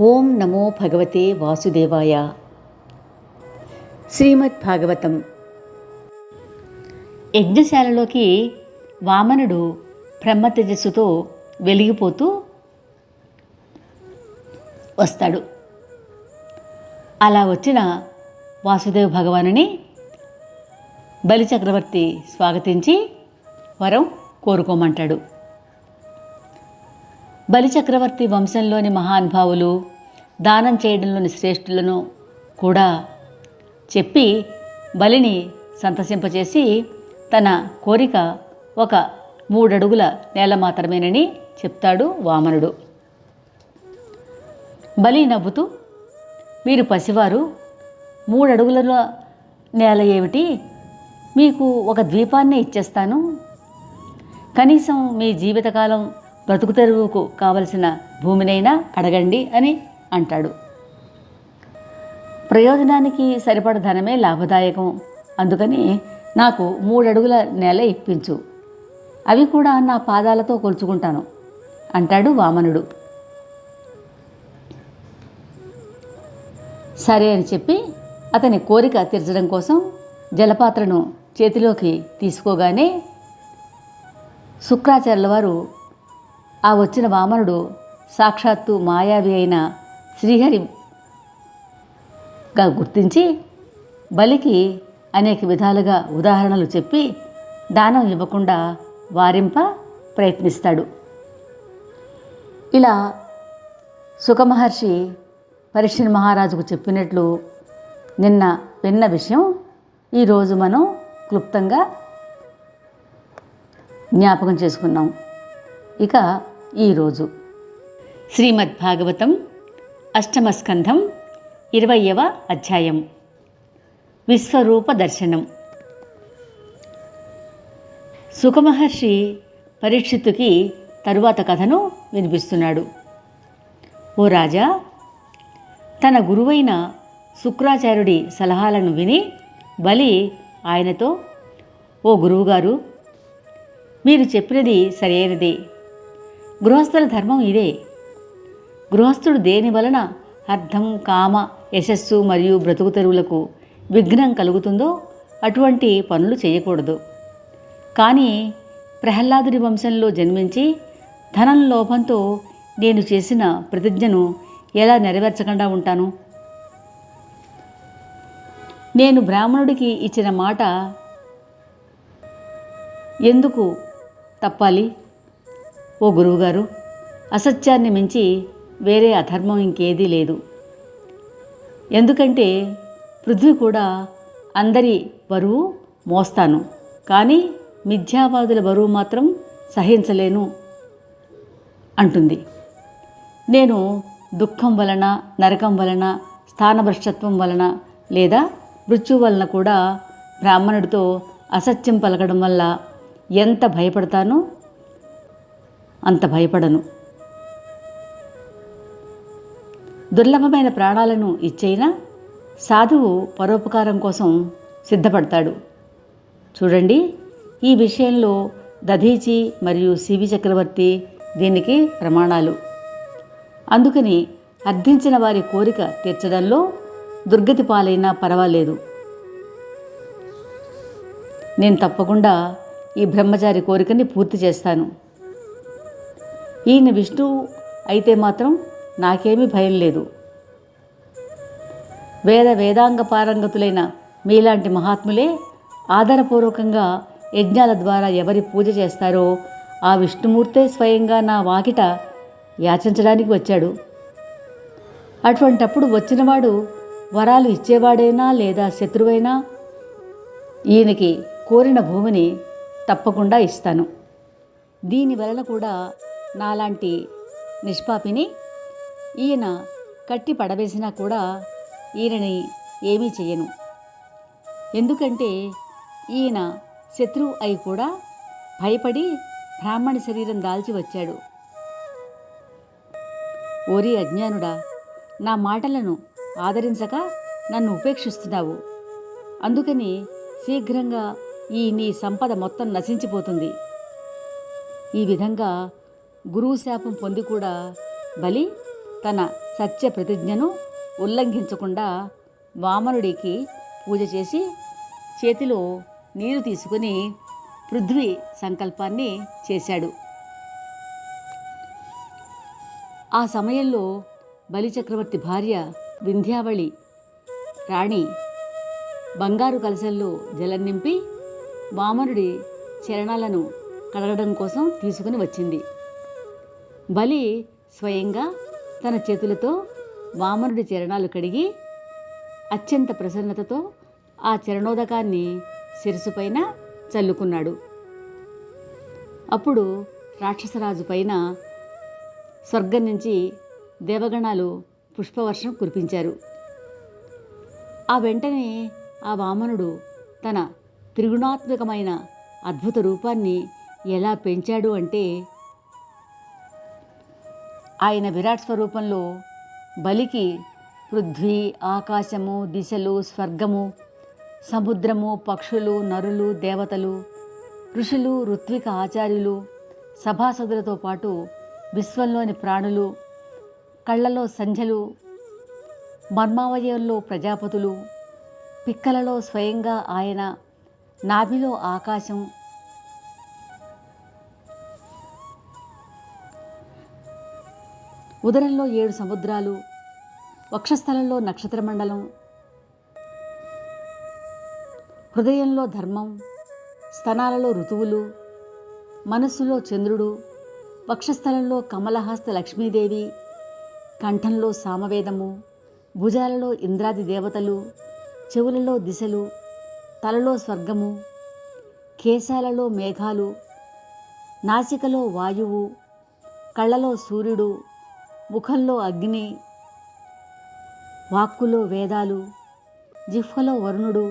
ఓం నమో భగవతే వాసుదేవాయ. శ్రీమద్ భాగవతం. యజ్ఞశాలలోకి వామనుడు బ్రహ్మ తేజస్సుతో వెలిగిపోతూ వస్తాడు. అలా వచ్చిన వాసుదేవ భగవానుని బలిచక్రవర్తి స్వాగతించి వరం కోరుకోమంటాడు. బలిచక్రవర్తి వంశంలోని మహానుభావులు దానం చేయడంలోని శ్రేష్ఠులను కూడా చెప్పి బలిని సంతసింపచేసి తన కోరిక ఒక మూడడుగుల నేల మాత్రమేనని చెప్తాడు వామనుడు. బలి నవ్వుతూ మీరు పసివారు మూడడుగుల నేల ఏమిటి? మీకు ఒక ద్వీపాన్నే ఇచ్చేస్తాను. కనీసం మీ జీవితకాలం బ్రతుకు తెరువుకు కావలసిన భూమినైనా అడగండి అని అంటాడు. ప్రయోజనానికి సరిపడ ధనమే లాభదాయకం. అందుకని నాకు మూడడుగుల నేల ఇప్పించు. అవి కూడా నా పాదాలతో కొలుచుకుంటాను అంటాడు వామనుడు. సరే అని చెప్పి అతని కోరిక తీర్చడం కోసం జలపాత్రను చేతిలోకి తీసుకోగానే శుక్రాచార్యుల వారు ఆ వచ్చిన వామనుడు సాక్షాత్తు మాయావి అయిన శ్రీహరిగా గుర్తించి బలికి అనేక విధాలుగా ఉదాహరణలు చెప్పి దానం ఇవ్వకుండా వారింప ప్రయత్నిస్తాడు. ఇలా సుఖమహర్షి పరీక్షణ మహారాజుకు చెప్పినట్లు నిన్న విన్న విషయం ఈరోజు మనం క్లుప్తంగా జ్ఞాపకం చేసుకున్నాం. ఇక ఈరోజు. శ్రీమద్ భాగవతం అష్టమ స్కంధం ఇరవయవ అధ్యాయం. విశ్వరూప దర్శనం. సుఖమహర్షి పరీక్షితుకి తరువాత కథను వినిపిస్తున్నాడు. ఓ రాజా తన గురువైన శుక్రాచార్యుడి సలహాలను విని బలి ఆయనతో ఓ గురువుగారు మీరు చెప్పినది సరైనదే. గృహస్థుల ధర్మం ఇదే. గృహస్థుడు దేని వలన అర్థం కామ యశస్సు మరియు బ్రతుకు తెరువులకు విఘ్నం కలుగుతుందో అటువంటి పనులు చేయకూడదు. కానీ ప్రహ్లాదుడి వంశంలో జన్మించి ధనం లోపంతో నేను చేసిన ప్రతిజ్ఞను ఎలా నెరవేర్చకుండా ఉంటాను? నేను బ్రాహ్మణుడికి ఇచ్చిన మాట ఎందుకు తప్పాలి? ఓ గురువుగారు అసత్యాన్ని మించి వేరే అధర్మం ఇంకేదీ లేదు. ఎందుకంటే పృథ్వీ కూడా అందరి బరువు మోస్తాను. కానీ మిథ్యావాదుల బరువు మాత్రం సహించలేను అంటుంది. నేను దుఃఖం వలన నరకం వలన స్థానభ్రష్టత్వం వలన లేదా మృత్యు వలన కూడా బ్రాహ్మణుడితో అసత్యం పలకడం వల్ల ఎంత భయపడతానో? అంత భయపడను. దుర్లభమైన ప్రాణాలను ఇచ్చైనా సాధువు పరోపకారం కోసం సిద్ధపడతాడు. చూడండి ఈ విషయంలో దధీచి మరియు సివి చక్రవర్తి దీనికి ప్రమాణాలు. అందుకని అర్థించిన వారి కోరిక తీర్చడంలో దుర్గతి పాలైనా పర్వాలేదు. నేను తప్పకుండా ఈ బ్రహ్మచారి కోరికని పూర్తి చేస్తాను. ఈయన విష్ణువు అయితే మాత్రం నాకేమీ భయం లేదు. వేద వేదాంగ పారంగతులైన మీలాంటి మహాత్ములే ఆధారపూర్వకంగా యజ్ఞాల ద్వారా ఎవరి పూజ చేస్తారో ఆ విష్ణుమూర్తే స్వయంగా నా వాకిట యాచించడానికి వచ్చాడు. అటువంటప్పుడు వచ్చినవాడు వరాలు ఇచ్చేవాడైనా లేదా శత్రువైనా ఈయనకి కోరిన భూమిని తప్పకుండా ఇస్తాను. దీని వలన కూడా నాలాంటి నిష్పాపిని ఈయన కట్టి పడవేసినా కూడా ఈయనని ఏమీ చేయను ఎందుకంటే ఈయన శత్రువు అయి కూడా భయపడి బ్రాహ్మణ శరీరం దాల్చి వచ్చాడు. ఓరి అజ్ఞానుడా నా మాటలను ఆదరించక నన్ను ఉపేక్షిస్తున్నావు. అందుకని శీఘ్రంగా ఈ నీ సంపద మొత్తం నశించిపోతుంది. ఈ విధంగా గురువు శాపం పొంది కూడా బలి తన సత్య ప్రతిజ్ఞను ఉల్లంఘించకుండా వామనుడికి పూజ చేసి చేతిలో నీరు తీసుకుని పృథ్వీ సంకల్పాన్ని చేశాడు. ఆ సమయంలో బలిచక్రవర్తి భార్య వింధ్యావళి రాణి బంగారు కలశల్లో జలం నింపి వామనుడి చరణాలను కడగడం కోసం తీసుకుని వచ్చింది. బలి స్వయంగా తన చేతులతో వామనుడి చరణాలు కడిగి అత్యంత ప్రసన్నతతో ఆ చరణోదకాన్ని శిరసుపైన చల్లుకున్నాడు. అప్పుడు రాక్షసరాజు పైన స్వర్గం నుంచి దేవగణాలు పుష్పవర్షం కురిపించారు. ఆ వెంటనే ఆ వామనుడు తన త్రిగుణాత్మకమైన అద్భుత రూపాన్ని ఎలా పెంచాడు అంటే ఆయన విరాట్ స్వరూపంలో బలికి పృథ్వీ ఆకాశము దిశలు స్వర్గము సముద్రము పక్షులు నరులు దేవతలు ఋషులు ఋత్విక ఆచార్యులు సభాసదులతో పాటు విశ్వంలోని ప్రాణులు కళ్ళలో సంధ్యలు మర్మావయంలో ప్రజాపతులు పిక్కలలో స్వయంగా ఆయన నాభిలో ఆకాశం ఉదరంలో ఏడు సముద్రాలు వక్షస్థలంలో నక్షత్రమండలం హృదయంలో ధర్మం స్తనాలలో ఋతువులు మనస్సులో చంద్రుడు వక్షస్థలంలో కమలహస్త లక్ష్మీదేవి కంఠంలో సామవేదము భుజాలలో ఇంద్రాది దేవతలు చెవులలో దిశలు తలలో స్వర్గము కేశాలలో మేఘాలు నాసికలో వాయువు కళ్ళలో సూర్యుడు ముఖంలో అగ్ని వాక్కులో వేదాలు జిహ్వలో వరుణుడు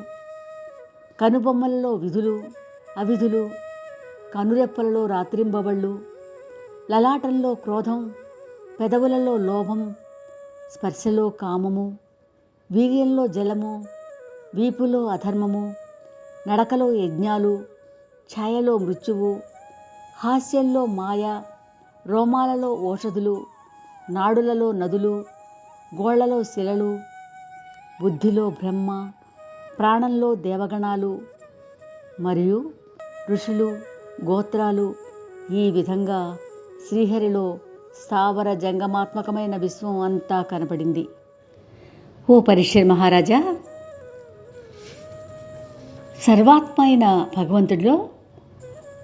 కనుబొమ్మలలో విధులు అవిధులు కనురెప్పలలో రాత్రింబవళ్ళు లలాటంలో క్రోధం పెదవులలో లోభం స్పర్శలో కామము వీర్యంలో జలము వీపులో అధర్మము నడకలో యజ్ఞాలు ఛాయలో మృత్యువు హాస్యంలో మాయ రోమాలలో ఓషధులు నాడులలో నదులు గోళ్ళలో శిలలు బుద్ధిలో బ్రహ్మ ప్రాణంలో దేవగణాలు మరియు ఋషులు గోత్రాలు ఈ విధంగా శ్రీహరిలో స్థావర జంగమాత్మకమైన విశ్వం అంతా కనపడింది. ఓ పరిశ్ర మహారాజా సర్వాత్మైన భగవంతుడిలో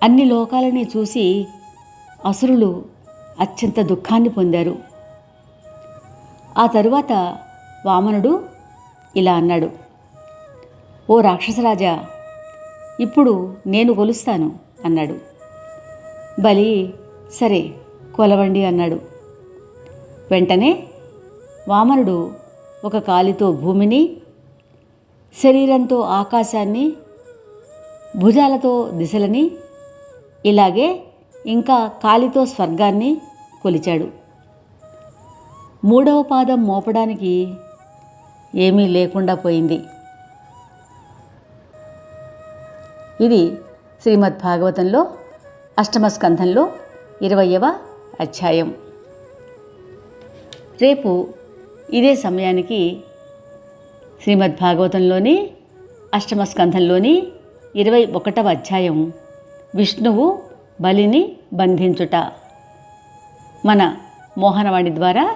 అన్ని లోకాలని చూసి అసురులు అత్యంత దుఃఖాన్ని పొందారు. ఆ తరువాత వామనుడు ఇలా అన్నాడు ఓ రాక్షసరాజా ఇప్పుడు నేను కొలుస్తాను అన్నాడు. బలి సరే కొలవండి అన్నాడు. వెంటనే వామనుడు ఒక కాలితో భూమిని శరీరంతో ఆకాశాన్ని భుజాలతో దిశలని ఇలాగే ఇంకా కాలితో స్వర్గాన్ని కొలిచాడు. మూడవ పాదం మోపడానికి ఏమీ లేకుండా పోయింది. ఇది శ్రీమద్ భాగవతంలో అష్టమ స్కంధంలో ఇరవయవ అధ్యాయం. రేపు ఇదే సమయానికి శ్రీమద్ భాగవతంలోని అష్టమ స్కంధంలోని ఇరవై ఒకటవ అధ్యాయం విష్ణువు బలిని బంధించుట మన మోహనవాణి ద్వారా